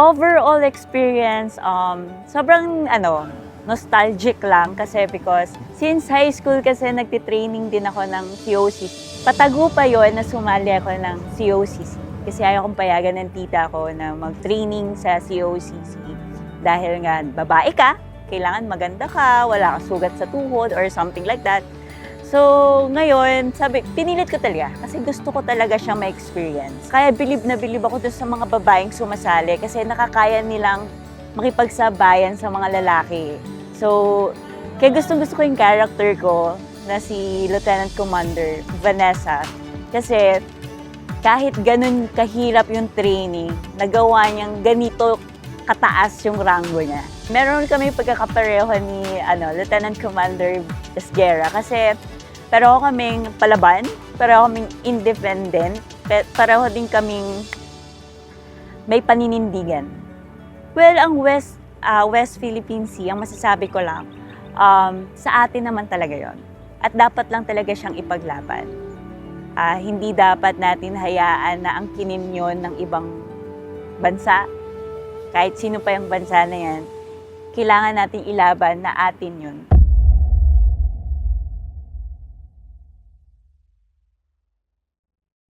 overall experience, um, sobrang ano, nostalgic lang kasi because since high school kasi nagtitraining din ako ng COCC. Patago pa yon na sumali ako ng COCC kasi ayaw kong payagan ng tita ko na mag-training sa COCC dahil nga babae ka, kailangan maganda ka, wala ka sugat sa tuhod or something like that. So, ngayon, sabi, pinilit ko talaga kasi gusto ko talaga siyang ma-experience. Kaya bilib na bilib ako dun sa mga babaeng sumasali kasi nakakaya nilang makipagsabayan sa mga lalaki. So, kaya gustong gusto ko yung character ko na si Lieutenant Commander Vanessa. Kasi kahit ganun kahirap yung training, nagawa niyang ganito kataas yung rango niya. Meron kami pagkakapareho ni ano, Lieutenant Commander Esguerra kasi pareho kaming palaban, pareho kaming independent, pe- pareho din kaming may paninindigan. Well, ang West, ah, West Philippine Sea, ang masasabi ko lang, um, sa atin naman talaga yon At dapat lang talaga siyang ipaglaban. Ah, hindi dapat natin hayaan na ang kinim yun ng ibang bansa, kahit sino pa yung bansa na yan, kailangan natin ilaban na atin yun.